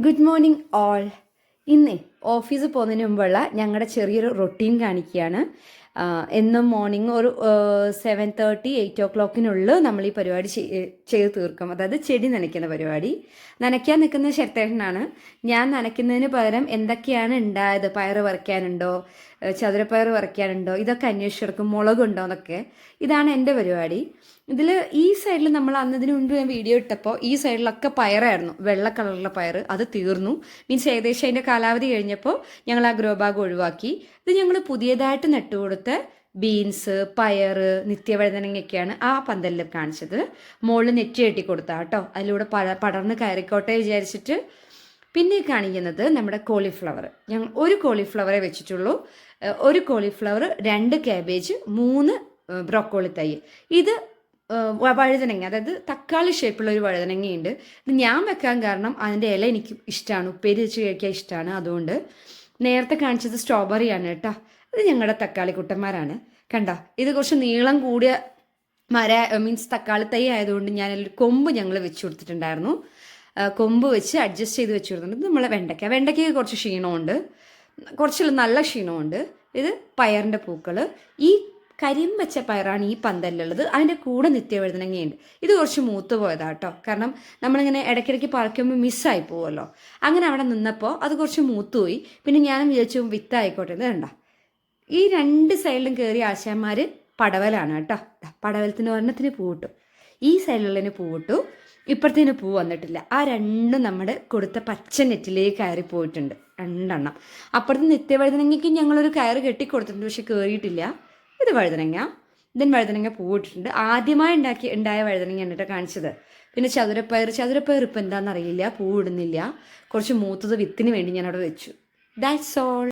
Good morning all. ഇന്ന് ഓഫീസിൽ പോകുന്നതിന് മുമ്പുള്ള ഞങ്ങളുടെ ചെറിയൊരു റൊട്ടീൻ കാണിക്കുകയാണ്. എന്നും മോർണിംഗ് ഒരു സെവൻ തേർട്ടി എയ്റ്റ് ഓ ക്ലോക്കിനുള്ളിൽ നമ്മൾ ഈ പരിപാടി ചെയ്- ചെയ്ത് തീർക്കും. അതായത് ചെടി നനയ്ക്കുന്ന പരിപാടി. നനയ്ക്കാൻ നിൽക്കുന്ന ശരത്തേട്ടനാണ്. ഞാൻ നനയ്ക്കുന്നതിന് പകരം എന്തൊക്കെയാണ് ഉണ്ടായത്? പയറ് പറിക്കാനുണ്ടോ ഏഹ് ചതുരപ്പയർ പറിക്കാനുണ്ടോ ഇതൊക്കെ അന്വേഷിച്ചെടുക്കും. മുളകുണ്ടോ എന്നൊക്കെ. ഇതാണ് എന്റെ പരിപാടി. ഇതിൽ ഈ സൈഡിൽ നമ്മൾ അന്നതിന് മുൻപ് ഞാൻ വീഡിയോ ഇട്ടപ്പോൾ ഈ സൈഡിലൊക്കെ പയറായിരുന്നു. വെള്ള കളറിലെ പയർ. അത് തീർന്നു. മീൻസ് ഏകദേശം അതിന്റെ കാലാവധി കഴിഞ്ഞപ്പോൾ ഞങ്ങൾ ആ ഗ്രോ ബാഗ് ഒഴിവാക്കി. ഇത് ഞങ്ങൾ പുതിയതായിട്ട് നട്ടുകൊടുത്ത ബീൻസ് പയർ നിത്യവഴുതനങ്ങയൊക്കെയാണ് ആ പന്തലിൽ കാണിച്ചത്. മുകളിൽ നെറ്റി കെട്ടി കൊടുത്താ കേട്ടോ. അതിലൂടെ പട പടർന്ന് കയറിക്കോട്ടെ വിചാരിച്ചിട്ട്. പിന്നെ കാണിക്കുന്നത് നമ്മുടെ കോളിഫ്ലവർ ഞങ്ങൾ ഒരു കോളിഫ്ലവറെ വെച്ചിട്ടുള്ളൂ. ഒരു കോളിഫ്ലവർ രണ്ട് കാബേജ് മൂന്ന് ബ്രോക്കോളി തൈ. ഇത് വഴുതനങ്ങ അതായത് തക്കാളി ഷേപ്പുള്ള ഒരു വഴുതനങ്ങയുണ്ട്. ഇത് ഞാൻ വെക്കാൻ കാരണം അതിന്റെ ഇല എനിക്ക് ഇഷ്ടമാണ് ഉപ്പേരി വെച്ച് കഴിക്കാൻ ഇഷ്ടമാണ് അതുകൊണ്ട്. നേരത്തെ കാണിച്ചത് സ്ട്രോബെറിയാണ് കേട്ടോ. ഇത് ഞങ്ങളുടെ തക്കാളി കുട്ടന്മാരാണ്. കണ്ട? ഇത് കുറച്ച് നീളം കൂടിയ മര മീൻസ് തക്കാളി തൈ ആയതുകൊണ്ട് ഞാൻ കൊമ്പ് ഞങ്ങൾ വെച്ച് കൊടുത്തിട്ടുണ്ടായിരുന്നു. കൊമ്പ് വെച്ച് അഡ്ജസ്റ്റ് ചെയ്ത് വെച്ച് കൊടുത്തിട്ടുണ്ട്. ഇത് നമ്മളെ വെണ്ടയ്ക്ക. വെണ്ടയ്ക്ക് കുറച്ച് ക്ഷീണമുണ്ട് കുറച്ച് നല്ല ക്ഷീണമുണ്ട് ഇത് പയറിന്റെ പൂക്കൾ ഈ കരിം വെച്ച പയറാണ് ഈ പന്തലിലുള്ളത്. അതിന്റെ കൂടെ നിത്യവഴുതനങ്ങയുണ്ട് ഇത് കുറച്ച് മൂത്ത് പോയതാ കേട്ടോ കാരണം നമ്മളിങ്ങനെ ഇടയ്ക്കിടയ്ക്ക് പറിക്കുമ്പോൾ മിസ്സായി പോവുമല്ലോ അങ്ങനെ അവിടെ നിന്നപ്പോൾ അത് കുറച്ച് മൂത്തുപോയി. പിന്നെ ഞാനും വിചാരിച്ചു വിത്തായിക്കോട്ടെ. ഇത് കണ്ട? ഈ രണ്ട് സൈഡിലും കയറിയ ആശാന്മാർ പടവലാണ് കേട്ടോ. പടവലത്തിന് ഒരെണ്ണത്തിന് പൂവിട്ടു ഈ സൈഡിലുള്ളതിന് പൂവിട്ടു ഇപ്പുറത്തേന് പൂ വന്നിട്ടില്ല. ആ രണ്ടും നമ്മുടെ കൊടുത്ത പച്ച നെറ്റിലേക്ക് കയറി പോയിട്ടുണ്ട്. രണ്ടെണ്ണം. അപ്പുറത്ത് നിത്യവഴുതനങ്ങയ്ക്ക് ഞങ്ങളൊരു കയറ് കെട്ടി കൊടുത്തിട്ടുണ്ട് പക്ഷെ കയറിയിട്ടില്ല ഇത് വഴുതനങ്ങ. ഇതിന് വഴുതനങ്ങ പൂവിട്ടിട്ടുണ്ട് ആദ്യമായി ഉണ്ടാക്കി ഉണ്ടായ വഴുതനങ്ങ എന്നിട്ട് കാണിച്ചത്. പിന്നെ ചതുരപ്പയർ ചതുരപ്പയർ ഇപ്പം എന്താണെന്നറിയില്ല പൂവിടുന്നില്ല കുറച്ച് മൂത്തത് വിത്തിന് വേണ്ടി ഞാൻ അവിടെ വെച്ചു. That's all